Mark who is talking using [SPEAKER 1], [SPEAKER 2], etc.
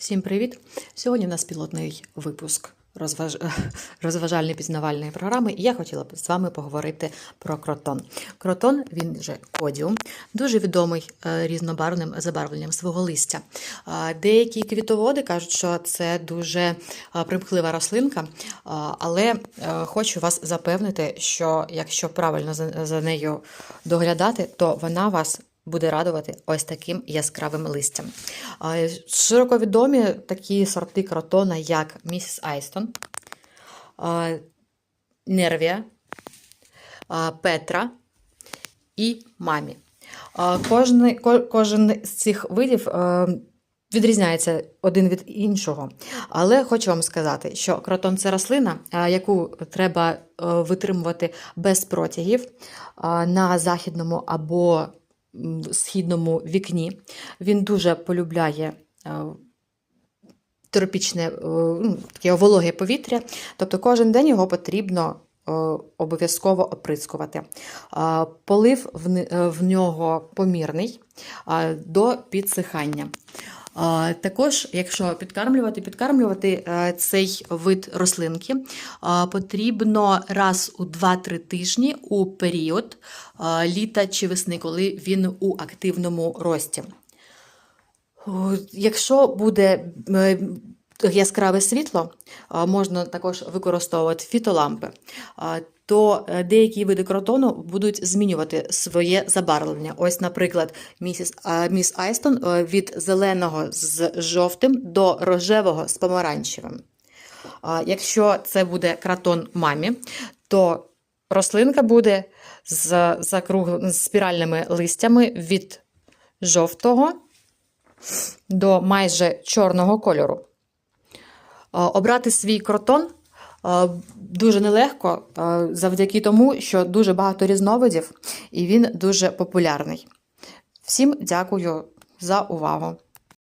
[SPEAKER 1] Всім привіт! Сьогодні у нас пілотний випуск розваж... розважальної пізнавальної програми, і я хотіла б з вами поговорити про кротон. Кротон, він же подіум, дуже відомий е, різнобарвним забарвленням свого листя. Деякі квітоводи кажуть, що це дуже е, примхлива рослинка, але е, хочу вас запевнити, що якщо правильно за нею доглядати, то вона вас буде радувати ось таким яскравим листям. Широко відомі такі сорти кротона, як місіс Айстон, Нервія, Петра і Мамі. Кожен, кожен з цих видів відрізняється один від іншого. Але хочу вам сказати, що кротон це рослина, яку треба е, витримувати без протягів на західному або східному вікні. Він дуже полюбляє е, тропічне е, ну, таке вологе повітря, тобто кожен день його потрібно е, обов'язково оприскувати. Полив в нього помірний до підсихання. Також, якщо підкармлювати, підкармлювати е, цей вид рослинки потрібно раз у 2-3 тижні у період літа чи весни, коли він у активному рості. Якщо буде е, яскраве світло, можна також використовувати фітолампи, то е, деякі види кротону будуть змінювати своє забарвлення. Ось, наприклад, місіс, міс Айстон е, від зеленого з жовтим до рожевого з помаранчевим. Якщо це буде кратон мамі, то рослинка буде з, закруг... з спіральними листями від жовтого до майже чорного кольору. А, Обрати свій кротон дуже нелегко завдяки тому, що дуже багато різновидів і він дуже популярний. Всім дякую за увагу!